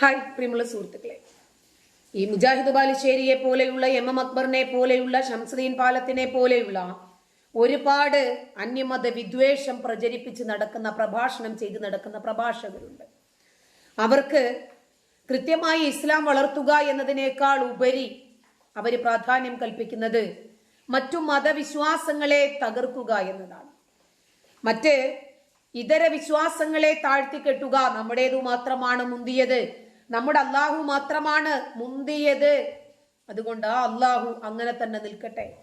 Hi പ്രിയമുള്ള സുഹൃത്തുക്കളെ. ഈ മുജാഹിദ് ബാലുശ്ശേരിയെ പോലെയുള്ള എം എം അക്ബറിനെ പോലെയുള്ള ഷംസുദ്ദീൻ പാലത്തിനെ പോലെയുള്ള ഒരുപാട് അന്യമത വിദ്വേഷം പ്രചരിപ്പിച്ച് നടക്കുന്ന പ്രഭാഷണം ചെയ്ത് നടക്കുന്ന പ്രഭാഷകരുണ്ട്. അവർക്ക് കൃത്യമായി ഇസ്ലാം വളർത്തുക എന്നതിനേക്കാൾ ഉപരി അവർ പ്രാധാന്യം കൽപ്പിക്കുന്നത് മറ്റു മതവിശ്വാസങ്ങളെ തകർക്കുക എന്നതാണ്. മറ്റ് ഇതര വിശ്വാസങ്ങളെ താഴ്ത്തിക്കെട്ടുക നമ്മുടേതു മാത്രമാണ് മുന്തിയത്. നമ്മുടെ അള്ളാഹു മാത്രമാണ് മുന്തിയത്. അതുകൊണ്ട് ആ അള്ളാഹു അങ്ങനെ തന്നെ നിൽക്കട്ടെ.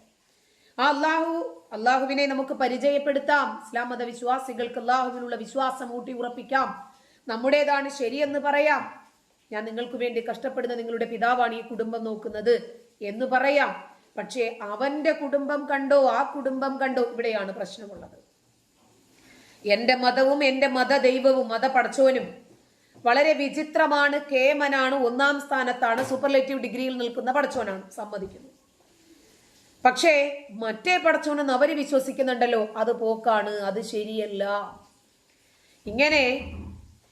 ആ അള്ളാഹു അള്ളാഹുവിനെ നമുക്ക് പരിചയപ്പെടുത്താം. ഇസ്ലാം മത വിശ്വാസികൾക്ക് അള്ളാഹുവിനുള്ള വിശ്വാസം ഊട്ടി ഉറപ്പിക്കാം. നമ്മുടേതാണ് ശരിയെന്ന് പറയാം. ഞാൻ നിങ്ങൾക്ക് വേണ്ടി കഷ്ടപ്പെടുന്ന നിങ്ങളുടെ പിതാവാണ് ഈ കുടുംബം നോക്കുന്നത് എന്ന് പറയാം. പക്ഷേ അവന്റെ കുടുംബം കണ്ടോ ആ കുടുംബം കണ്ടോ? ഇവിടെയാണ് പ്രശ്നമുള്ളത്. എന്റെ മതവും എന്റെ മത ദൈവവും മത പടച്ചോനും വളരെ വിചിത്രമാണ്. കേമനാണ്. ഒന്നാം സ്ഥാനത്താണ്. സൂപ്പർലേറ്റീവ് ഡിഗ്രിയിൽ നിൽക്കുന്ന പടച്ചോനാണ്. സമ്മതിക്കുന്നു. പക്ഷേ മറ്റേ പടച്ചോനെന്ന് അവർ വിശ്വസിക്കുന്നുണ്ടല്ലോ. അത് പോക്കാണ്. അത് ശരിയല്ല. ഇങ്ങനെ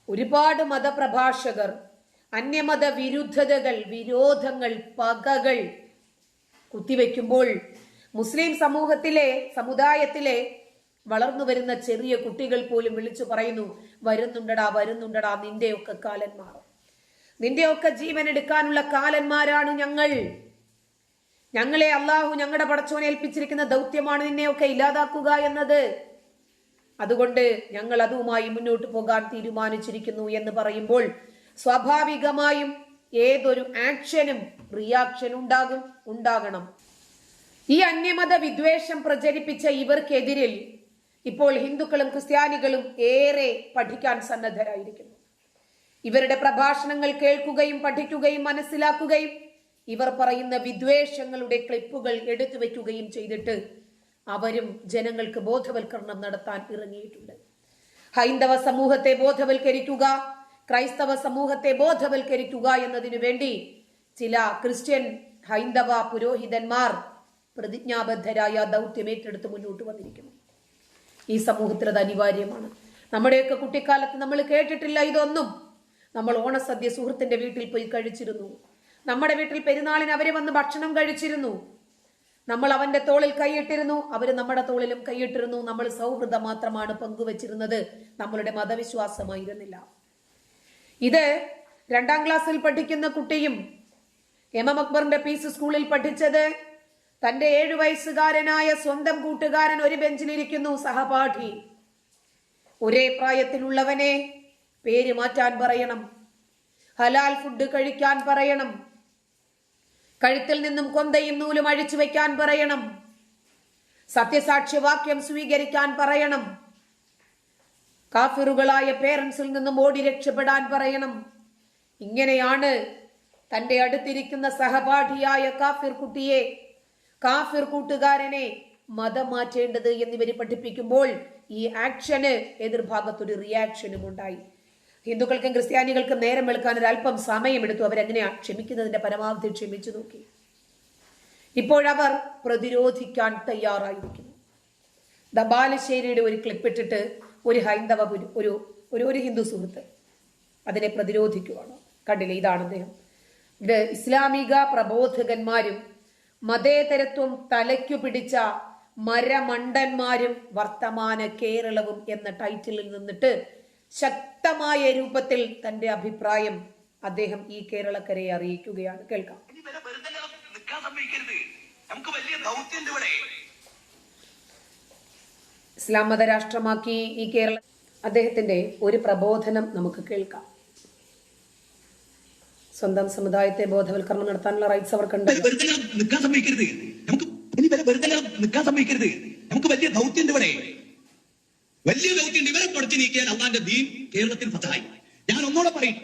ഒരുപാട് മതപ്രഭാഷകർ അന്യമത വിരുദ്ധതകൾ വിരോധങ്ങൾ പകകൾ കുത്തിവെക്കുമ്പോൾ മുസ്ലിം സമൂഹത്തിലെ സമുദായത്തിലെ വളർന്നു വരുന്ന ചെറിയ കുട്ടികൾ പോലും വിളിച്ചു പറയുന്നു വരുന്നുണ്ടടാ വരുന്നുണ്ടടാ നിന്റെയൊക്കെ കാലന്മാർ. നിന്റെയൊക്കെ ജീവൻ എടുക്കാനുള്ള കാലന്മാരാണ് ഞങ്ങൾ. ഞങ്ങളെ അള്ളാഹു ഞങ്ങളുടെ പടച്ചോനെ ഏൽപ്പിച്ചിരിക്കുന്ന ദൗത്യമാണ് നിന്നെയൊക്കെ ഇല്ലാതാക്കുക എന്നത്. അതുകൊണ്ട് ഞങ്ങൾ അതുമായി മുന്നോട്ട് പോകാൻ തീരുമാനിച്ചിരിക്കുന്നു എന്ന് പറയുമ്പോൾ സ്വാഭാവികമായും ഏതൊരു ആക്ഷനും റിയാക്ഷൻ ഉണ്ടാകും ഉണ്ടാകണം. ഈ അന്യമത വിദ്വേഷം പ്രചരിപ്പിച്ച ഇവർക്കെതിരിൽ ഇപ്പോൾ ഹിന്ദുക്കളും ക്രിസ്ത്യാനികളും ഏറെ പഠിക്കാൻ സന്നദ്ധരായിരിക്കുന്നു. ഇവരുടെ പ്രഭാഷണങ്ങൾ കേൾക്കുകയും പഠിക്കുകയും മനസ്സിലാക്കുകയും ഇവർ പറയുന്ന വിദ്വേഷങ്ങളുടെ ക്ലിപ്പുകൾ എടുത്തു വെക്കുകയും ചെയ്തിട്ട് അവരും ജനങ്ങൾക്ക് ബോധവൽക്കരണം നടത്താൻ ഇറങ്ങിയിട്ടുണ്ട്. ഹൈന്ദവ സമൂഹത്തെ ബോധവൽക്കരിക്കുക ക്രൈസ്തവ സമൂഹത്തെ ബോധവൽക്കരിക്കുക എന്നതിനു വേണ്ടി ചില ക്രിസ്ത്യൻ ഹൈന്ദവ പുരോഹിതന്മാർ പ്രതിജ്ഞാബദ്ധരായ ദൗത്യം ഏറ്റെടുത്ത് മുന്നോട്ട് വന്നിരിക്കുന്നു. ഈ സമൂഹത്തിൽ അത് അനിവാര്യമാണ്. നമ്മുടെയൊക്കെ കുട്ടിക്കാലത്ത് നമ്മൾ കേട്ടിട്ടില്ല ഇതൊന്നും. നമ്മൾ ഓണസദ്യ സുഹൃത്തിന്റെ വീട്ടിൽ പോയി കഴിച്ചിരുന്നു. നമ്മുടെ വീട്ടിൽ പെരുന്നാളിന് അവരെ വന്ന് ഭക്ഷണം കഴിച്ചിരുന്നു. നമ്മൾ അവന്റെ തോളിൽ കൈയിട്ടിരുന്നു. അവർ നമ്മുടെ തോളിലും കൈയിട്ടിരുന്നു. നമ്മൾ സൗഹൃദം മാത്രമാണ് പങ്കുവച്ചിരുന്നത്. നമ്മളുടെ മതവിശ്വാസമായിരുന്നില്ല. ഇത് രണ്ടാം ക്ലാസ്സിൽ പഠിക്കുന്ന കുട്ടിയും എം എം അക്ബറിന്റെ പീസ് സ്കൂളിൽ പഠിച്ചത് തന്റെ ഏഴു വയസ്സുകാരനായ സ്വന്തം കൂട്ടുകാരൻ ഒരു ബെഞ്ചിലിരിക്കുന്നു സഹപാഠി. ഒരേ പ്രായത്തിലുള്ളവനെ പേര് മാറ്റാൻ പറയണം. ഹലാൽ ഫുഡ് കഴിക്കാൻ പറയണം. കഴുത്തിൽ നിന്നും കൊന്തയും നൂലും അഴിച്ചു വെക്കാൻ പറയണം. സത്യസാക്ഷ്യവാക്യം സ്വീകരിക്കാൻ പറയണം. കാഫിറുകളായ പേരൻസിൽ നിന്നും ഓടി രക്ഷപ്പെടാൻ പറയണം. ഇങ്ങനെയാണ് തന്റെ അടുത്തിരിക്കുന്ന സഹപാഠിയായ കാഫിർ കുട്ടിയെ കാഫിർ കൂട്ടുകാരനെ മതം മാറ്റേണ്ടത് എന്നിവര് പഠിപ്പിക്കുമ്പോൾ ഈ ആക്ഷന് എതിർഭാഗത്തൊരു റിയാക്ഷനും ഉണ്ടായി. ഹിന്ദുക്കൾക്കും ക്രിസ്ത്യാനികൾക്കും നേരം വെളുക്കാൻ ഒരു അല്പം സമയമെടുത്തു. അവരെങ്ങനെയാണ് ക്ഷമിക്കുന്നതിന്റെ പരമാവധി ക്ഷമിച്ചു നോക്കി. ഇപ്പോഴവർ പ്രതിരോധിക്കാൻ തയ്യാറായിരിക്കുന്നു. ദ ബാലുശ്ശേരിയുടെ ഒരു ക്ലിപ്പ് ഇട്ടിട്ട് ഒരു ഹൈന്ദവ ഒരു ഒരു ഒരു ഹിന്ദു സുഹൃത്ത് അതിനെ പ്രതിരോധിക്കുവാണ് കണ്ടില്ലേ? ഇതാണ് അദ്ദേഹം. ഇത് ഇസ്ലാമിക പ്രബോധകന്മാരും മതേതരത്വം തലയ്ക്കു പിടിച്ച മരമണ്ടന്മാരും വർത്തമാന കേരളവും എന്ന ടൈറ്റിലിൽ നിന്നിട്ട് ശക്തമായ രൂപത്തിൽ തന്റെ അഭിപ്രായം അദ്ദേഹം ഈ കേരളക്കരയെ അറിയിക്കുകയാണ്. കേൾക്കാം. നമുക്ക് വലിയ ഇവിടെ. ഇസ്ലാം മതരാഷ്ട്രമാക്കി ഈ കേരള അദ്ദേഹത്തിന്റെ ഒരു പ്രബോധനം നമുക്ക് കേൾക്കാം. സ്വന്തം സമുദായത്തെ ബോധവൽക്കരണം നടത്താനുള്ള റൈറ്റ്സ് അവർക്കുണ്ട്. നിൽക്കാൻ സമ്മതിക്കരുത്. നമുക്ക് ഇനി വരെ വെറുതെ നിൽക്കാൻ സമ്മതിക്കരുത്. നമുക്ക് വലിയ ദൗത്യമുണ്ട് ഇവിടെ. വലിയ ദൗത്യമുണ്ട് ഇവരെ തുടച്ചു നീക്കിയാൽ അള്ളാന്റെ ദീൻ കേരളത്തിൽ ഫതായി ഞാൻ ഒന്നുകൂടെ പറയും.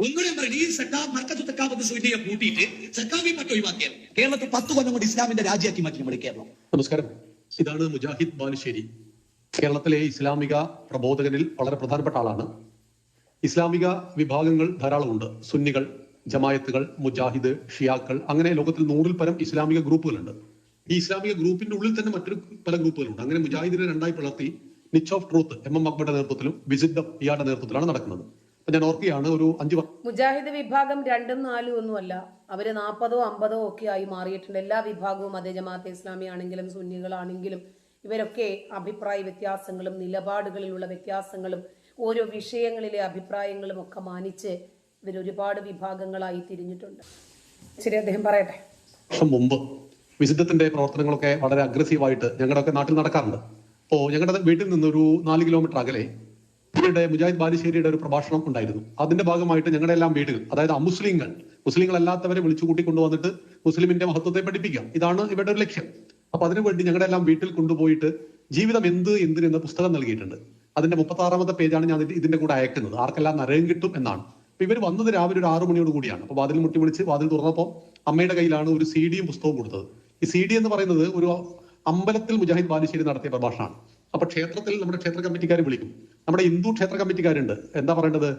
ഒന്നുകൂടെ പറയട്ടെ ഈ സക്കാബ് മർക്കത്ത് സക്കാബത്ത് സൂചിയെ കൂട്ടിയിട്ട് സക്കാബി മറ്റു ഒഴിവാക്കിയാൽ കേരളത്തിൽ പത്ത് കൊല്ലം കൊണ്ട് ഇസ്ലാമിന്റെ രാജ്യമാക്കി മാറ്റി നമ്മുടെ കേരളം. നമസ്കാരം. ഇതാണ് മുജാഹിദ് ബാലുശ്ശേരി കേരളത്തിലെ ഇസ്ലാമിക പ്രബോധകരിൽ വളരെ പ്രധാനപ്പെട്ട ആളാണ്. ഇസ്ലാമിക വിഭാഗങ്ങൾ ധാരാളമുണ്ട്. സുന്നികൾ ജമായത്തുകൾ മുജാഹിദ് ഷിയാക്കൾ അങ്ങനെ ലോകത്തിൽ നൂറിൽ പരം ഇസ്ലാമിക ഗ്രൂപ്പുകളുണ്ട്. ഈ ഇസ്ലാമിക ഗ്രൂപ്പിന്റെ ഉള്ളിൽ തന്നെ മറ്റൊരു പല ഗ്രൂപ്പുകളുണ്ട്. അങ്ങനെ മുജാഹിദിനെ രണ്ടായി പിളർത്തി niche of truth M M അക്ബറുടെ നേതൃത്വത്തിലും വിസിദ്ധം ഇയാളുടെ നേതൃത്വത്തിലാണ് നടക്കുന്നത്. ഞാൻ ഓർക്കുകയാണ് ഒരു അഞ്ചു മുജാഹിദ് വിഭാഗം രണ്ടും നാലും ഒന്നുമല്ല അവർ നാൽപ്പതോ അമ്പതോ ഒക്കെ ആയി മാറിയിട്ടുണ്ട്. എല്ലാ വിഭാഗവും അതേ ജമാഅത്തെ ഇസ്ലാമി ആണെങ്കിലും സുന്നികളാണെങ്കിലും ഇവരൊക്കെ അഭിപ്രായ വ്യത്യാസങ്ങളും നിലപാടുകളിലുള്ള വ്യത്യാസങ്ങളും ഓരോ വിഷയങ്ങളിലെ അഭിപ്രായങ്ങളും ഒക്കെ മാനിച്ച് ഇവർ ഒരുപാട് വിഭാഗങ്ങളായി തിരിഞ്ഞിട്ടുണ്ട്. ശരി അദ്ദേഹം പറയട്ടെ. മുമ്പ് വിശുദ്ധത്തിന്റെ പ്രവർത്തനങ്ങളൊക്കെ വളരെ അഗ്രസീവായിട്ട് ഞങ്ങളുടെയൊക്കെ നാട്ടിൽ നടക്കാറുണ്ട്. അപ്പോ ഞങ്ങളുടെ വീട്ടിൽ നിന്ന് ഒരു നാല് കിലോമീറ്റർ അകലെ ഇവിടെ മുജാഹിദ് ബാലുശ്ശേരിയുടെ ഒരു പ്രഭാഷണം ഉണ്ടായിരുന്നു. അതിന്റെ ഭാഗമായിട്ട് ഞങ്ങളുടെ എല്ലാം വീടുകൾ അതായത് അമുസ്ലിങ്ങൾ മുസ്ലിങ്ങൾ അല്ലാത്തവരെ വിളിച്ചു കൂട്ടി കൊണ്ടുവന്നിട്ട് മുസ്ലിമിന്റെ മഹത്വത്തെ പഠിപ്പിക്കാം. ഇതാണ് ഇവരുടെ ഒരു ലക്ഷ്യം. അപ്പൊ അതിനുവേണ്ടി ഞങ്ങളുടെ എല്ലാം വീട്ടിൽ കൊണ്ടുപോയിട്ട് ജീവിതം എന്ത് എന്തിനെന്ന് പുസ്തകം നൽകിയിട്ടുണ്ട്. അതിന്റെ മുപ്പത്തി ആറാമത്തെ പേജാണ് ഞാൻ ഇതിന്റെ കൂടെ അയക്കുന്നത്. ആർക്കെല്ലാം നരകം കിട്ടും എന്നാണ്. അപ്പൊ ഇവർ വന്നത് രാവിലെ ഒരു ആറു മണിയോട് കൂടിയാണ്. അപ്പൊ വാതിൽ മുട്ടി വിളിച്ച് വാതിൽ തുറന്നപ്പോൾ അമ്മയുടെ കയ്യിലാണ് ഒരു സി ഡിയും പുസ്തകവും കൊടുത്തത്. ഈ സി ഡി എന്ന് പറയുന്നത് ഒരു അമ്പലത്തിൽ മുജാഹിദ് ബാലുശ്ശേരി നടത്തിയ പ്രഭാഷണമാണ്. അപ്പൊ ക്ഷേത്രത്തിൽ നമ്മുടെ ക്ഷേത്ര കമ്മിറ്റിക്കാർ വിളിക്കും. നമ്മുടെ ഹിന്ദു ക്ഷേത്ര കമ്മിറ്റിക്കാരുണ്ട്. എന്താ പറയേണ്ടത്?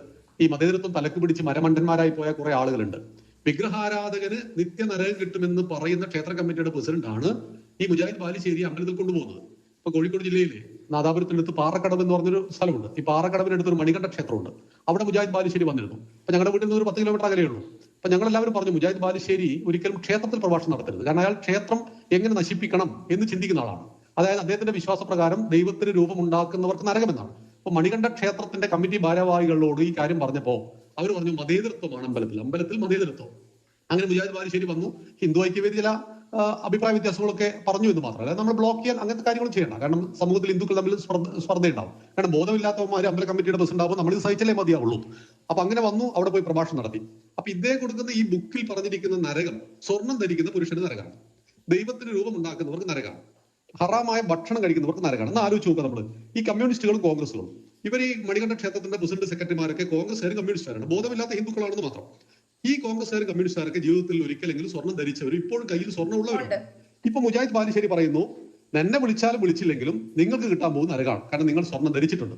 ഈ മതേതരത്വം തലക്ക് പിടിച്ച് മരമണ്ടന്മാരായി പോയ കുറെ ആളുകളുണ്ട്. വിഗ്രഹാരാധകന് നിത്യ നരകം കിട്ടുമെന്ന് പറയുന്ന ക്ഷേത്ര കമ്മിറ്റിയുടെ പ്രസിഡന്റ് ആണ് ഈ മുജാഹിദ് ബാലുശ്ശേരി അമ്പലത്തിൽ കൊണ്ടുപോകുന്നത്. ഇപ്പൊ കോഴിക്കോട് ജില്ലയിലെ നാദാപുരത്തിനടുത്ത് പാറക്കടവ് എന്ന് പറഞ്ഞൊരു സ്ഥലമുണ്ട്. ഈ പാറക്കടവിനടുത്ത് ഒരു മണികണ്ഠ ക്ഷേത്രമുണ്ട്. അവിടെ മുജാഹിദ് ബാലുശ്ശേരി വന്നിരുന്നു. അപ്പൊ ഞങ്ങളുടെ വീട്ടിൽ നിന്ന് ഒരു പത്ത് കിലോമീറ്റർ അകലേ ഉള്ളൂ. അപ്പൊ ഞങ്ങളെല്ലാവരും പറഞ്ഞു മുജാഹിദ് ബാലുശ്ശേരി ഒരിക്കലും ക്ഷേത്രത്തിൽ പ്രഭാഷണം നടത്തരുത്. കാരണം അയാൾ ക്ഷേത്രം എങ്ങനെ നശിപ്പിക്കണം എന്ന് ചിന്തിക്കുന്ന ആളാണ്. അതായത് അദ്ദേഹത്തിന്റെ വിശ്വാസപ്രകാരം ദൈവത്തിന് രൂപമുണ്ടാക്കുന്നവർക്ക് നരകമെന്നാണ്. അപ്പൊ മണികണ്ഠ ക്ഷേത്രത്തിന്റെ കമ്മിറ്റി ഭാരവാഹികളോട് ഈ കാര്യം പറഞ്ഞപ്പോ അവർ പറഞ്ഞു മതേതരത്വമാണ് അമ്പലത്തിൽ. അമ്പലത്തിൽ മതേതരത്വം. അങ്ങനെ മുജാഹിദ് ബാലുശ്ശേരി വന്നു. ഹിന്ദു ഐക്യവേദി ചില അഭിപ്രായ വ്യത്യാസങ്ങളൊക്കെ പറഞ്ഞു എന്ന് മാത്രമല്ല നമ്മൾ ബ്ലോക്ക് ചെയ്യാൻ അങ്ങനത്തെ കാര്യങ്ങൾ ചെയ്യണം കാരണം സമൂഹത്തിൽ ഹിന്ദുക്കൾ തമ്മിൽ സ്പർദ്ധ ഉണ്ടാവും കാരണം ബോധമില്ലാത്തവന്മാർ അമ്പല കമ്മിറ്റിയുടെ പ്രസിഡന്റ് ഉണ്ടാവും നമ്മൾ സഹിച്ചല്ലേ മതിയാവുള്ളൂ. അപ്പൊ അങ്ങനെ വന്നു അവിടെ പോയി പ്രഭാഷണം നടത്തി. അപ്പൊ ഇദ്ദേഹം കൊടുക്കുന്ന ഈ ബുക്കിൽ പറഞ്ഞിരിക്കുന്ന നരകം സ്വർണം ധരിക്കുന്ന പുരുഷന് നരകമാണ് ദൈവത്തിന് രൂപം ഉണ്ടാക്കുന്നവർക്ക് നരകമാണ് ഹറാമായ ഭക്ഷണം കഴിക്കുന്നവർക്ക് നരകമാണ് എന്ന് ആലോചിച്ച് നോക്കുക നമ്മൾ ഈ കമ്മ്യൂണിസ്റ്റുകളും കോൺഗ്രസുകളും ഇവർ ഈ മണികണ്ഠ ക്ഷേത്രത്തിന്റെ പ്രസിഡന്റ് സെക്രട്ടറിമാരൊക്കെ കോൺഗ്രസ്സുകാരും കമ്മ്യൂണിസ്റ്റുകാരാണ്. ബോധമില്ലാത്ത ഹിന്ദുക്കളാണെന്ന് മാത്രം. ഈ കോൺഗ്രസ്സുകാർ കമ്മ്യൂണിസ്റ്റുകാരൊക്കെ ജീവിതത്തിൽ ഒരിക്കലെങ്കിലും സ്വർണം ധരിച്ചവരും ഇപ്പോഴും കയ്യിൽ സ്വർണം ഉള്ളവരുണ്ട് ഇപ്പൊ മുജാഹിദ് ബാലുശ്ശേരി പറയുന്നു എന്നെ വിളിച്ചാലും വിളിച്ചില്ലെങ്കിലും നിങ്ങൾക്ക് കിട്ടാൻ പോകുന്ന അരകാണ്. കാരണം നിങ്ങൾ സ്വർണം ധരിച്ചിട്ടുണ്ട്.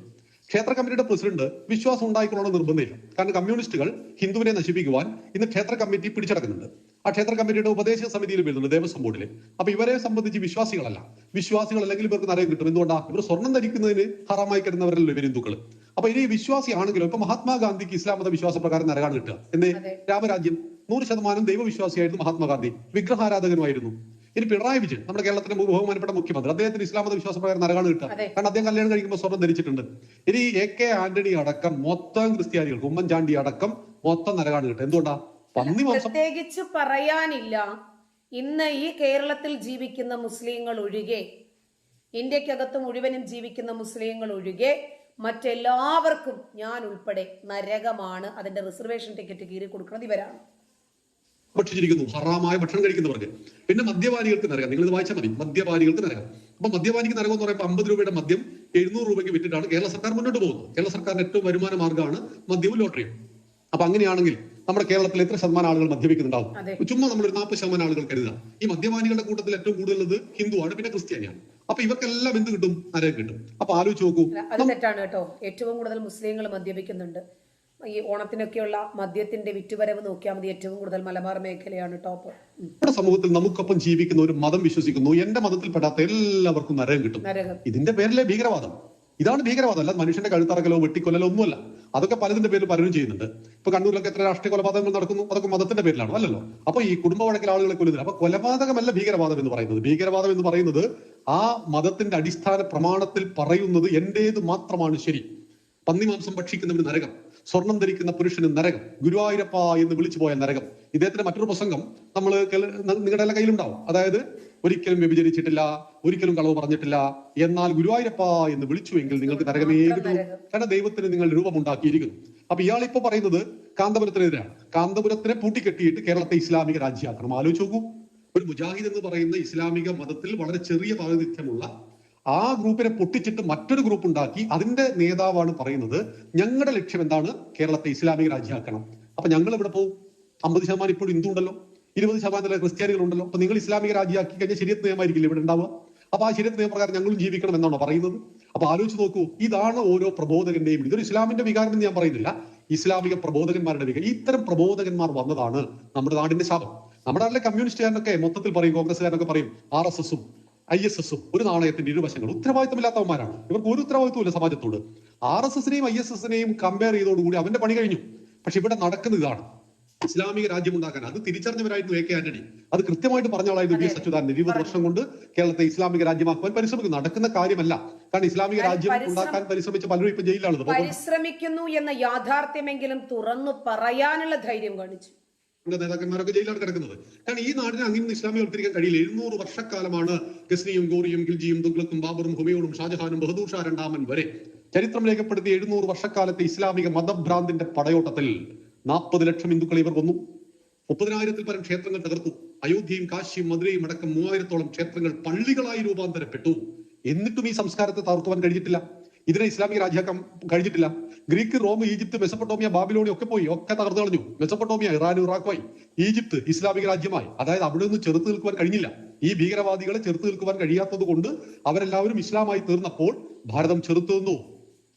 ക്ഷേത്ര കമ്മിറ്റിയുടെ പ്രസിഡന്റ് വിശ്വാസം ഉണ്ടായിക്കൊള്ളണം നിർബന്ധമില്ല. കാരണം കമ്മ്യൂണിസ്റ്റുകൾ ഹിന്ദുവിനെ നശിപ്പിക്കുവാൻ ഇന്ന് ക്ഷേത്ര കമ്മിറ്റി പിടിച്ചടക്കുന്നുണ്ട്. ആ ക്ഷേത്ര കമ്മിറ്റിയുടെ ഉപദേശക സമിതിയിൽ വരുന്നുണ്ട് ദേവസ്വം ബോർഡിൽ അപ്പൊ ഇവരെ സംബന്ധിച്ച് വിശ്വാസികളല്ല. വിശ്വാസികൾ അല്ലെങ്കിൽ ഇവർക്ക് നരകം കിട്ടും. എന്തുകൊണ്ടാണ് ഇവർ സ്വർണം ധരിക്കുന്നതിന് ഹറാമായി കിടന്നവരല്ലോ ഇവർ ഹിന്ദുക്കൾ അപ്പൊ ഇനി വിശ്വാസിയാണെങ്കിലും ഇപ്പൊ മഹാത്മാഗാന്ധിക്ക് ഇസ്ലാം മത വിശ്വാസ പ്രകാരം നരകാണ് കിട്ടുക. എന്തേ. രാമരാജ്യം. നൂറ് ശതമാനം ദൈവവിശ്വാസിയായിരുന്നു മഹാത്മാഗാന്ധി. വിഗ്രഹാരാധകനുമായിരുന്നു. ഇനി പിണറായി വിജയൻ നമ്മുടെ കേരളത്തിന്റെ ബഹുമാനപ്പെട്ട മുഖ്യമന്ത്രി അദ്ദേഹത്തിന് ഇസ്ലാം മത വിശ്വാസ പ്രകാരം നരകാണ് കിട്ടുക. കാരണം അദ്ദേഹം കല്യാണം കഴിക്കുമ്പോൾ സ്വർണം ധരിച്ചിട്ടുണ്ട്. ഇനി എ കെ ആന്റണി അടക്കം മൊത്തം ക്രിസ്ത്യാനികൾക്ക് ഉമ്മൻചാണ്ടി അടക്കം മൊത്തം നരകാണ് കിട്ടുക. എന്തുകൊണ്ടാ? പന്നി പ്രത്യേകിച്ച് പറയാനില്ല. ഇന്ന് ഈ കേരളത്തിൽ ജീവിക്കുന്ന മുസ്ലിങ്ങൾ ഒഴികെ ഇന്ത്യക്കകത്ത് മുഴുവനും ജീവിക്കുന്ന മുസ്ലിങ്ങൾ ഒഴികെ മറ്റെല്ലാവർക്കും ഞാൻ ഉൾപ്പെടെ നരകമാണ്. അതിന്റെ റിസർവേഷൻ ടിക്കറ്റ് കീറി കൊടുക്കുന്നത് ഇവരാണ്. ഭക്ഷിച്ചിരിക്കുന്നു. ഹറാമായ ഭക്ഷണം കഴിക്കുന്നവർക്ക് പിന്നെ മദ്യപാനികൾക്ക് നരകം. നിങ്ങൾ ഇത് വായിച്ചാൽ മതി. മദ്യപാനികൾക്ക് നരകം. അപ്പൊ മദ്യപാനിക്ക് നരകം എന്ന് പറയുമ്പോൾ അമ്പത് രൂപയുടെ മദ്യം എഴുന്നൂറ് രൂപയ്ക്ക് വിറ്റിട്ടാണ് കേരള സർക്കാർ മുന്നോട്ട് പോകുന്നത്. കേരള സർക്കാരിന്റെ ഏറ്റവും വരുമാന മാർഗമാണ് മദ്യവും ലോട്ടറിയും. അപ്പൊ അങ്ങനെയാണെങ്കിൽ നമ്മുടെ കേരളത്തിൽ എത്ര ശതമാനം ആളുകൾ മദ്യപിക്കുന്നുണ്ടാവും. ചുമ്മാ നമ്മൾ ഒരു നാൽപ്പത് ശതമാനം ആളുകൾ കരുതുക. ഈ മദ്യപാനികളുടെ കൂട്ടത്തിൽ ഏറ്റവും കൂടുതലുള്ളത് ഹിന്ദുവാണ് പിന്നെ ക്രിസ്ത്യാനിയാണ്. അപ്പൊ ഇവർക്കെല്ലാം എന്ത് കിട്ടും? നരകം കിട്ടും? അപ്പൊ ആലോചിച്ച് നോക്കൂ. അത് തെറ്റാണ് കേട്ടോ. ഏറ്റവും കൂടുതൽ മുസ്ലിങ്ങൾ മദ്യപിക്കുന്നുണ്ട്. ഈ ഓണത്തിനൊക്കെയുള്ള മദ്യത്തിന്റെ വിറ്റുവരവ് നോക്കിയാൽ മതി. ഏറ്റവും കൂടുതൽ മലബാർ മേഖലയാണ് ടോപ്പ്. നമ്മുടെ സമൂഹത്തിൽ നമുക്കൊപ്പം ജീവിക്കുന്ന ഒരു മതം വിശ്വസിക്കുന്നു. എന്റെ മതത്തിൽപ്പെടാത്ത എല്ലാവർക്കും നരകം കിട്ടും. ഇതിന്റെ പേരിലെ ഭീകരവാദം. ഇതാണ് ഭീകരവാദം. അല്ലാതെ മനുഷ്യന്റെ കഴുത്തറക്കലോ വെട്ടിക്കൊല്ലലോ ഒന്നുമല്ല. അതൊക്കെ പലതിന്റെ പേരിൽ പലരും ചെയ്യുന്നുണ്ട്. ഇപ്പൊ കണ്ണൂരിലൊക്കെ എത്ര രാഷ്ട്രീയ കൊലപാതകങ്ങൾ നടക്കുന്നു? അതൊക്കെ മതത്തിന്റെ പേരിലാണോ? അല്ലല്ലോ. അപ്പൊ ഈ കുടുംബ വഴക്കിൽ ആളുകളെ കൊല്ലുന്നില്ല അപ്പൊ കൊലപാതകമല്ല ഭീകരവാദം എന്ന് പറയുന്നത്. ഭീകരവാദം എന്ന് പറയുന്നത് ആ മതത്തിന്റെ അടിസ്ഥാന പ്രമാണത്തിൽ പറയുന്നത് എന്റേത് മാത്രമാണ് ശരി. പന്നി മാംസം ഭക്ഷിക്കുന്നവന് നരകം. സ്വർണം ധരിക്കുന്ന പുരുഷന് നരകം ഗുരുവായൂരപ്പ എന്ന് വിളിച്ചു പോയ നരകം. ഇദ്ദേഹത്തിന്റെ മറ്റൊരു പ്രസംഗം നമ്മൾ നിങ്ങളുടെ എല്ലാ കയ്യിലുണ്ടാവും. അതായത് ഒരിക്കലും വ്യഭിചരിച്ചിട്ടില്ല ഒരിക്കലും കളവ് പറഞ്ഞിട്ടില്ല എന്നാൽ ഗുരുവായൂരപ്പ എന്ന് വിളിച്ചുവെങ്കിൽ നിങ്ങൾക്ക് നരകമേ കിട്ടൂ. കാരണം ദൈവത്തിന് നിങ്ങൾ രൂപമുണ്ടാക്കിയിരിക്കുന്നു. അപ്പൊ ഇയാൾ ഇപ്പൊ പറയുന്നത് കാന്തപുരത്തിനെതിരാണ്. കാന്തപുരത്തിനെ പൂട്ടിക്കെട്ടിയിട്ട് കേരളത്തെ ഇസ്ലാമിക രാജ്യമാക്കണം. ആലോചിച്ച് നോക്കൂ. ഒരു മുജാഹിദ് എന്ന് പറയുന്ന ഇസ്ലാമിക മതത്തിൽ വളരെ ചെറിയ പ്രാതിനിധ്യമുള്ള ആ ഗ്രൂപ്പിനെ പൊട്ടിച്ചിട്ട് മറ്റൊരു ഗ്രൂപ്പ് ഉണ്ടാക്കി അതിന്റെ നേതാവാണ് പറയുന്നത്. ഞങ്ങളുടെ ലക്ഷ്യം എന്താണ്? കേരളത്തെ ഇസ്ലാമിക രാജ്യമാക്കണം. അപ്പൊ ഞങ്ങൾ ഇവിടെ പോകും അമ്പത് ശതമാനം ഇപ്പോഴും ഹിന്ദു ഉണ്ടല്ലോ. ഇരുപത് ശതമാനത്തിലെ ക്രിസ്ത്യാനികൾ ഉണ്ടല്ലോ. അപ്പൊ നിങ്ങൾ ഇസ്ലാമിക രാജ്യമാക്കി കഴിഞ്ഞാൽ ശരിയത്ത് നിയമമായിരിക്കില്ല ഇവിടെ ഉണ്ടാവുക? അപ്പൊ ആ ശരിയത്ത് നിയമപ്രകാരം ഞങ്ങളും ജീവിക്കണം എന്നാണോ പറയുന്നത്? അപ്പൊ ആലോചിച്ച് നോക്കൂ ഇതാണ് ഓരോ പ്രബോധകന്റെയും. ഇതൊരു ഇസ്ലാമിന്റെ വികാരം എന്ന് ഞാൻ പറയുന്നില്ല. ഇസ്ലാമിക പ്രബോധകന്മാരുടെ വികാരം. ഇത്തരം പ്രബോധകന്മാർ വന്നതാണ് നമ്മുടെ നാടിന്റെ ശാപം. നമ്മുടെ നാട്ടിലെ കമ്മ്യൂണിസ്റ്റുകാരനൊക്കെ മൊത്തത്തിൽ പറയും കോൺഗ്രസ്സുകാരനൊക്കെ പറയും ആർ എസ് എസും ഐ എസ് എസും ഒരു നാണയത്തിന്റെ ഇരുവശങ്ങളും ഉത്തരവാദിത്തമില്ലാത്തവന്മാരാണ്. ഇവർക്ക് ഒരു ഉത്തരവാദിത്വമില്ല സമാജത്തോട്. ആർ എസ് എസിനെയും ഐ എസ് എസിനെയും കമ്പയർ ചെയ്തോടുകൂടി അവന്റെ പണി കഴിഞ്ഞു. പക്ഷെ ഇവിടെ നടക്കുന്ന ഇതാണ്. ഇസ്ലാമിക രാജ്യം ഉണ്ടാക്കാൻ അത് തിരിച്ചറിഞ്ഞവരായിരുന്നു എ കെ ആന്റണി. അത് കൃത്യമായിട്ട് പറഞ്ഞ ആളായിരുന്നു വി എസ് അച്യുതാനന്ദൻ. ഇരുപത് വർഷം കൊണ്ട് കേരളത്തെ ഇസ്ലാമിക രാജ്യമാക്കുവാൻ പരിശ്രമിക്കുന്നു. നടക്കുന്ന കാര്യമല്ല. കാരണം ഇസ്ലാമിക രാജ്യം ഉണ്ടാക്കാൻ പരിശ്രമിച്ച പലരും ഇപ്പൊ ജയിലിലാണത് അപ്പൊ പരിശ്രമിക്കുന്നു എന്ന യാഥാർത്ഥ്യമെങ്കിലും തുറന്നു പറയാനുള്ള ധൈര്യം കാണിച്ചു. ഇവിടെ നേതാക്കന്മാരൊക്കെ ജയിലാണ് കിടക്കുന്നത്. കാരണം ഈ നാടിനെ അങ്ങനെ ഇസ്ലാമികവൽക്കരിക്കാൻ കഴിയില്ല. എഴുന്നൂറ് വർഷക്കാലമാണ് ഗസ്നിയും ഗോറിയും ഖിൽജിയും തുഗ്ലക്കും ബാബറും ഹുമയൂണും ഷാജഹാനും ബഹദൂർ ഷാ രണ്ടാമൻ വരെ ചരിത്രം രേഖപ്പെടുത്തിയ എഴുന്നൂറ് വർഷക്കാലത്തെ ഇസ്ലാമിക മതഭ്രാന്തിന്റെ പടയോട്ടത്തിൽ നാൽപ്പത് ലക്ഷം ഹിന്ദുക്കളെ ഇവർ കൊന്നു. മുപ്പതിനായിരത്തിൽ പരം ക്ഷേത്രങ്ങൾ തകർത്തു. അയോധ്യയും കാശിയും മധുരയും അടക്കം മൂവായിരത്തോളം ക്ഷേത്രങ്ങൾ പള്ളികളായി രൂപാന്തരപ്പെട്ടു. എന്നിട്ടും ഈ സംസ്കാരത്തെ തകർക്കുവാൻ കഴിഞ്ഞിട്ടില്ല. ഇതിനെ ഇസ്ലാമിക രാജ്യാക്കാൻ കഴിഞ്ഞിട്ടില്ല. ഗ്രീക്ക് റോം ഈജിപ്ത് മെസപ്പൊട്ടോമിയ ബാബിലോണി ഒക്കെ പോയി. ഒക്കെ തകർന്നു കളഞ്ഞു. Mesopotamia Iran ഇറാഖുമായി. ഈജിപ്ത് ഇസ്ലാമിക രാജ്യമായി. അതായത് അവിടെ നിന്ന് ചെറുത്ത് നിൽക്കുവാൻ കഴിഞ്ഞില്ല. ഈ ഭീകരവാദികളെ ചെറുത്ത് നിൽക്കുവാൻ കഴിയാത്തത് കൊണ്ട് അവരെല്ലാവരും ഇസ്ലാമായി തീർന്നപ്പോൾ ഭാരതം ചെറുത്തു നിന്നു.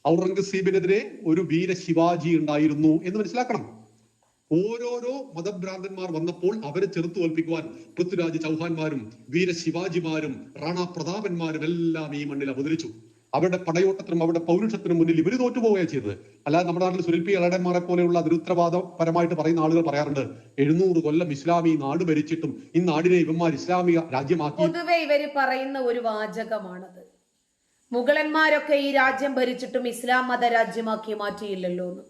ഔറംഗസീബിനെതിരെ ഒരു വീര ശിവാജി ഉണ്ടായിരുന്നു എന്ന് മനസ്സിലാക്കണം. ഓരോരോ മതഭ്രാന്തന്മാർ വന്നപ്പോൾ അവരെ ചെറുത്തു തോൽപ്പിക്കുവാൻ പൃഥ്വിരാജ് ചൗഹാന്മാരും വീര ശിവാജിമാരും റാണാ പ്രതാപന്മാരും എല്ലാം ഈ മണ്ണിൽ അവതരിച്ചു. അവരുടെ പടയോട്ടത്തിനും അവരുടെ പൗരുഷത്തിനും മുന്നിൽ ഇവർ തോറ്റുപോവുകയാണ് ചെയ്തത്. അല്ലാതെ നമ്മുടെ നാട്ടിൽ സുനിൽ പി ഇളടന്മാരെ പോലെയുള്ള അതിരുത്തരവാദപരമായിട്ട് പറയുന്ന ആളുകൾ പറയാറുണ്ട് എഴുന്നൂറ് കൊല്ലം ഇസ്ലാമി നാട് ഭരിച്ചിട്ടും ഈ നാടിനെ ഇവന്മാർ ഇസ്ലാമിക രാജ്യമാക്കി. പൊതുവെ ഇവർ പറയുന്ന ഒരു വാചകമാണത്. മുഗളന്മാരൊക്കെ ഈ രാജ്യം ഭരിച്ചിട്ടും ഇസ്ലാം മത രാജ്യമാക്കി മാറ്റിയില്ലല്ലോ എന്ന്.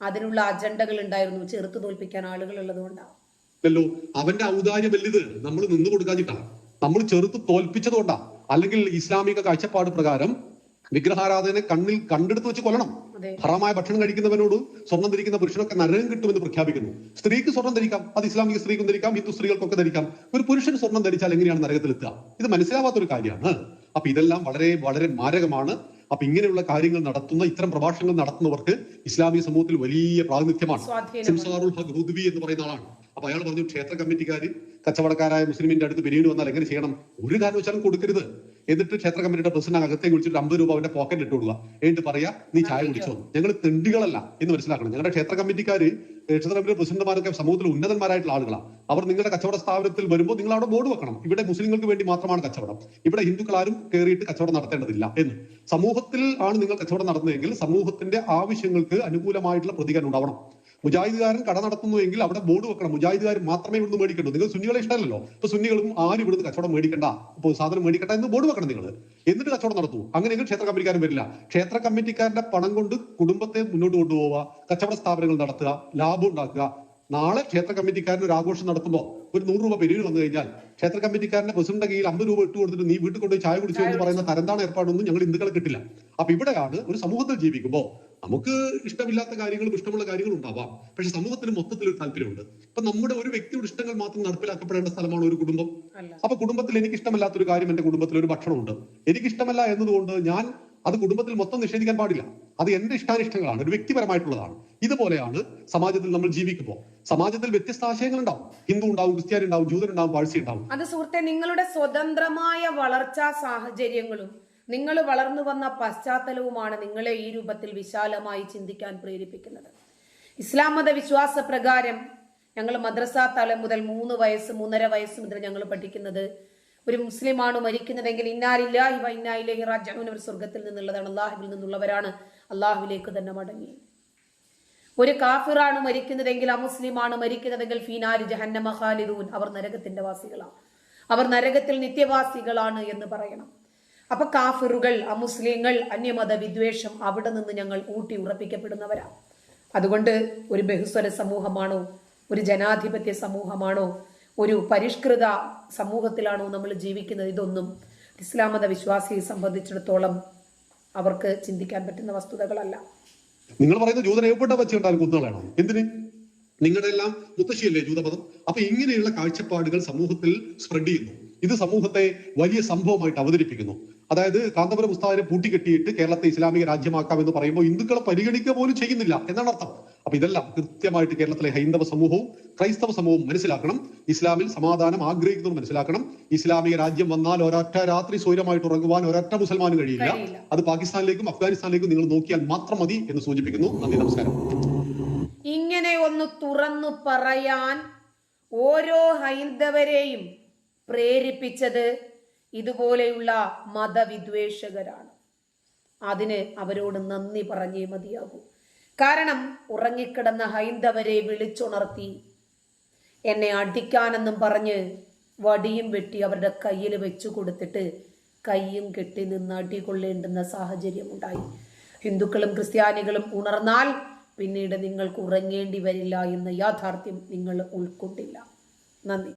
അതിനുള്ള അജണ്ടകൾ ഉണ്ടായിരുന്നു ചെറുത്തു തോൽപ്പിക്കാൻ ആളുകൾ ഉള്ളതുകൊണ്ടാണ് അവന്റെ ഔദാര്യം വലുത് നമ്മൾ നിന്നു കൊടുക്കാഞ്ഞിട്ടാണ് നമ്മൾ ചെറുത്ത് തോൽപ്പിച്ചതുകൊണ്ടാണ് അല്ലെങ്കിൽ ഇസ്ലാമിക കാഴ്ചപ്പാട് പ്രകാരം വിഗ്രഹാരാധന കണ്ണിൽ കണ്ടെടുത്ത് വെച്ച് കൊല്ലണം. ഹറാമായ ഭക്ഷണം കഴിക്കുന്നവനോട് സ്വർണം ധരിക്കുന്ന പുരുഷനൊക്കെ നരകം കിട്ടുമെന്ന് പ്രഖ്യാപിക്കുന്നു. സ്ത്രീക്ക് സ്വർണം ധരിക്കാം അത് ഇസ്ലാമിക സ്ത്രീക്കും ധരിക്കാം ഹിന്ദു സ്ത്രീകൾക്കൊക്കെ ധരിക്കാം. ഒരു പുരുഷൻ സ്വർണം ധരിച്ചാൽ എങ്ങനെയാണ് നരകത്തിൽ എത്തുക ഇത് മനസ്സിലാവാത്ത ഒരു കാര്യമാണ്. അപ്പൊ ഇതെല്ലാം വളരെ വളരെ മാരകമാണ്. അപ്പൊ ഇങ്ങനെയുള്ള കാര്യങ്ങൾ നടത്തുന്ന ഇത്തരം പ്രഭാഷണങ്ങൾ നടത്തുന്നവർക്ക് ഇസ്ലാമിക സമൂഹത്തിൽ വലിയ പ്രാതിനിധ്യമാണ്. സ്വാധീനം സിംസാറുൽ ഹഖ് ഹുദ്വി എന്ന് പറയുന്ന ആളാണ്. അപ്പൊ അയാൾ പറഞ്ഞു ക്ഷേത്ര കമ്മിറ്റിക്കാർ കച്ചവടക്കാരായ മുസ്ലിമിന്റെ അടുത്ത് പിരിവിന് വന്നാൽ എങ്ങനെ ചെയ്യണം? ഒരു കാരണവശാലും കൊടുക്കരുത്. എന്നിട്ട് ക്ഷേത്ര കമ്മിറ്റിയുടെ പ്രസിഡന്റ് അകത്തേക്ക് വിളിച്ചിട്ട് അമ്പത് രൂപ അവന്റെ പോക്കറ്റ് ഇട്ട് കൊടുക്കുക. എന്നിട്ട് പറയാ നീ ചായ കുടിച്ചോ ഞങ്ങൾ തെണ്ടികളല്ല എന്ന് മനസ്സിലാക്കണം. ഞങ്ങളുടെ ക്ഷേത്ര കമ്മിറ്റിക്കാര് ഏഹ് ക്ഷേത്ര കമ്മിറ്റി പ്രസിഡന്റുമാരൊക്കെ സമൂഹത്തിൽ ഉന്നതന്മാരായിട്ടുള്ള ആളുകളാണ് അവർ നിങ്ങളുടെ കച്ചവട സ്ഥാപനത്തിൽ വരുമ്പോൾ നിങ്ങൾ അവിടെ ബോർഡ് വെക്കണം. ഇവിടെ മുസ്ലിങ്ങൾക്ക് വേണ്ടി മാത്രമാണ് കച്ചവടം. ഇവിടെ ഹിന്ദുക്കൾ ആരും കയറിയിട്ട് കച്ചവടം നടത്തേണ്ടതില്ല എന്ന്. സമൂഹത്തിൽ ആണ് നിങ്ങൾ കച്ചവടം നടത്തുന്നതെങ്കിൽ സമൂഹത്തിന്റെ ആവശ്യങ്ങൾക്ക് അനുകൂലമായിട്ടുള്ള പ്രതികരണം ഉണ്ടാവണം. മുജാഹിദുകാരൻ കട നടത്തുന്നു എങ്കിൽ അവിടെ ബോർഡ് വെക്കണം. മുജാഹിദുകാർ മാത്രമേ ഇവിടുന്ന് മേടിക്കണ്ടൂ. നിങ്ങൾ സുന്നികളെ ഇഷ്ടമല്ലല്ലോ. അപ്പൊ സുന്നികളും ആരും ഇവിടുന്ന് കച്ചവടം മേടിക്കണ്ട. ഇപ്പൊ സാധനം മേടിക്കണ്ട എന്ന് ബോർഡ് വെക്കണം നിങ്ങൾ എന്നിട്ട് കച്ചവടം നടത്തൂ. അങ്ങനെയെങ്കിൽ ക്ഷേത്ര കമ്മിറ്റിക്കാരൻ വരില്ല. ക്ഷേത്ര കമ്മിറ്റിക്കാരന്റെ പണം കൊണ്ട് കുടുംബത്തെ മുന്നോട്ട് കൊണ്ടുപോവുക കച്ചവട സ്ഥാപനങ്ങൾ നടത്തുക ലാഭം ഉണ്ടാക്കുക. നാളെ ക്ഷേത്ര കമ്മിറ്റിക്കാരൻ ഒരു ആഘോഷം നടത്തുമ്പോൾ ഒരു നൂറ് രൂപ പെരുവിൽ വന്നു കഴിഞ്ഞാൽ ക്ഷേത്ര കമ്മിറ്റിക്കാരന്റെ പ്രസിഡന്റ് കയ്യിൽ അമ്പത് രൂപ ഇട്ട് കൊടുത്തിട്ട് നീ വീട്ടിൽ കൊണ്ടുപോയി ചായ കുടിച്ചു എന്ന് പറയുന്ന തരന്താണ് ഏർപ്പാടൊന്നും ഞങ്ങൾ ഹിന്ദുക്കളെ കിട്ടില്ല അപ്പൊ ഇവിടെയാണ് ഒരു സമൂഹത്തിൽ ജീവിക്കുമ്പോൾ നമുക്ക് ഇഷ്ടമില്ലാത്ത കാര്യങ്ങളും ഇഷ്ടമുള്ള കാര്യങ്ങളും ഉണ്ടാവാം. പക്ഷെ സമൂഹത്തിന് മൊത്തത്തിൽ ഒരു താല്പര്യമുണ്ട്. അപ്പൊ നമ്മുടെ ഒരു വ്യക്തിയുടെ ഇഷ്ടങ്ങൾ മാത്രം നടപ്പിലാക്കപ്പെടേണ്ട സ്ഥലമാണ് ഒരു കുടുംബം. അപ്പൊ കുടുംബത്തിൽ എനിക്ക് ഇഷ്ടമല്ലാത്ത ഒരു കാര്യം എന്റെ കുടുംബത്തിൽ ഒരു ഭക്ഷണമുണ്ട്. എനിക്ക് ഇഷ്ടമല്ല എന്നതുകൊണ്ട് ഞാൻ അത് കുടുംബത്തിൽ മൊത്തം നിഷേധിക്കാൻ പാടില്ല. അത് എന്റെ ഇഷ്ടാനിഷ്ടങ്ങളാണ്. ഒരു വ്യക്തിപരമായിട്ടുള്ളതാണ്. ഇതുപോലെയാണ് സമാജത്തിൽ നമ്മൾ ജീവിക്കുമ്പോൾ. സമാജത്തിൽ വ്യത്യസ്ത ആശയങ്ങൾ ഉണ്ടാവും. ഹിന്ദു ഉണ്ടാവും ക്രിസ്ത്യാനി ഉണ്ടാവും ജൂതൻ ഉണ്ടാവും പാഴ്സി ഉണ്ടാവും. അത് സുഹൃത്തെ നിങ്ങളുടെ സ്വതന്ത്രമായ വളർച്ചാ സാഹചര്യങ്ങളും നിങ്ങൾ വളർന്നു വന്ന പശ്ചാത്തലവുമാണ് നിങ്ങളെ ഈ രൂപത്തിൽ വിശാലമായി ചിന്തിക്കാൻ പ്രേരിപ്പിക്കുന്നത്. ഇസ്ലാം മത വിശ്വാസ പ്രകാരം ഞങ്ങൾ മദ്രസ തലം മുതൽ മൂന്ന് വയസ്സ് മൂന്നര വയസ്സ് മുതൽ ഞങ്ങൾ പഠിക്കുന്നത് ഒരു മുസ്ലിമാണ് മരിക്കുന്നതെങ്കിൽ ഇന്നാലില്ലാഹി വ ഇന്നാ ഇലൈഹി റാജിഊൻ ഒരു സ്വർഗത്തിൽ നിന്നുള്ളതാണ്. അള്ളാഹുവിൽ നിന്നുള്ളവരാണ് അള്ളാഹുവിലേക്ക് തന്നെ മടങ്ങി. ഒരു കാഫിറാണ് മരിക്കുന്നതെങ്കിൽ അമുസ്ലിമാണ് മരിക്കുന്നതെങ്കിൽ ഫീനാരി ജഹന്നമ ഖാലിദൂൻ അവർ നരകത്തിന്റെ വാസികളാണ്. അവർ നരകത്തിൽ നിത്യവാസികളാണ് എന്ന് പറയണം. അപ്പൊ കാഫിറുകൾ അമുസ്ലിങ്ങൾ അന്യമത വിദ്വേഷം അവിടെ നിന്ന് ഞങ്ങൾ ഊട്ടി ഉറപ്പിക്കപ്പെടുന്നവരാ. അതുകൊണ്ട് ഒരു ബഹുസ്വര സമൂഹമാണോ ഒരു ജനാധിപത്യ സമൂഹമാണോ ഒരു പരിഷ്കൃത സമൂഹത്തിലാണോ നമ്മൾ ജീവിക്കുന്നത്? ഇതൊന്നും ഇസ്ലാം മത വിശ്വാസിയെ സംബന്ധിച്ചിടത്തോളം അവർക്ക് ചിന്തിക്കാൻ പറ്റുന്ന വസ്തുതകളല്ല. നിങ്ങൾ പറയുന്ന ജൂതൻ എവിടെ വെച്ച് കണ്ടാലും കുന്നുകളാണോ എന്തിന്? നിങ്ങളുടെ എല്ലാം മുത്തശ്ശിയല്ലേ ജൂതമതം? അപ്പൊ ഇങ്ങനെയുള്ള കാഴ്ചപ്പാടുകൾ സമൂഹത്തിൽ സ്പ്രെഡ് ചെയ്യുന്നു. ഇത് സമൂഹത്തെ വലിയ സംഭവമായിട്ട് അവതരിപ്പിക്കുന്നു. അതായത് കാന്തപുരം ഉസ്താദിനെ പൂട്ടിക്കെട്ടിയിട്ട് കേരളത്തെ ഇസ്ലാമിക രാജ്യമാക്കാം എന്ന് പറയുമ്പോൾ ഹിന്ദുക്കളെ പരിഗണിക്കുക പോലും ചെയ്യുന്നില്ല എന്നാണ് അർത്ഥം. അപ്പൊ ഇതെല്ലാം കൃത്യമായിട്ട് കേരളത്തിലെ ഹൈന്ദവ സമൂഹവും ക്രൈസ്തവ സമൂഹവും മനസ്സിലാക്കണം. ഇസ്ലാമിൽ സമാധാനം ആഗ്രഹിക്കുന്നത് മനസ്സിലാക്കണം. ഇസ്ലാമിക രാജ്യം വന്നാൽ ഒരൊറ്റ രാത്രി സ്വൈരമായിട്ട് ഉറങ്ങുവാൻ ഒരൊറ്റ മുസൽമാനും കഴിയില്ല. കഴിയില്ല. അത് പാകിസ്ഥാനിലേക്കും അഫ്ഗാനിസ്ഥാനിലേക്കും നിങ്ങൾ നോക്കിയാൽ മാത്രം മതി എന്ന് സൂചിപ്പിക്കുന്നു. നന്ദി നമസ്കാരം. ഇങ്ങനെ ഒന്ന് തുറന്നു പറയാൻ ഓരോ ഹൈന്ദവരെയും പ്രേരിപ്പിച്ചത് ഇതുപോലെയുള്ള മതവിദ്വേഷകരാണ്. അതിന് അവരോട് നന്ദി പറഞ്ഞേ മതിയാകൂ. കാരണം ഉറങ്ങിക്കിടന്ന ഹൈന്ദവരെ വിളിച്ചുണർത്തി എന്നെ അടിക്കാനെന്നും പറഞ്ഞ് വടിയും വെട്ടി അവരുടെ കയ്യിൽ വെച്ചു കൊടുത്തിട്ട് കയ്യും കെട്ടി നിന്ന് അടികൊള്ളേണ്ടുന്ന സാഹചര്യം ഉണ്ടായി. ഹിന്ദുക്കളും ക്രിസ്ത്യാനികളും ഉണർന്നാൽ പിന്നീട് നിങ്ങൾക്ക് ഉറങ്ങേണ്ടി വരില്ല എന്ന യാഥാർത്ഥ്യം നിങ്ങൾ ഉൾക്കൊണ്ടില്ല. നന്ദി.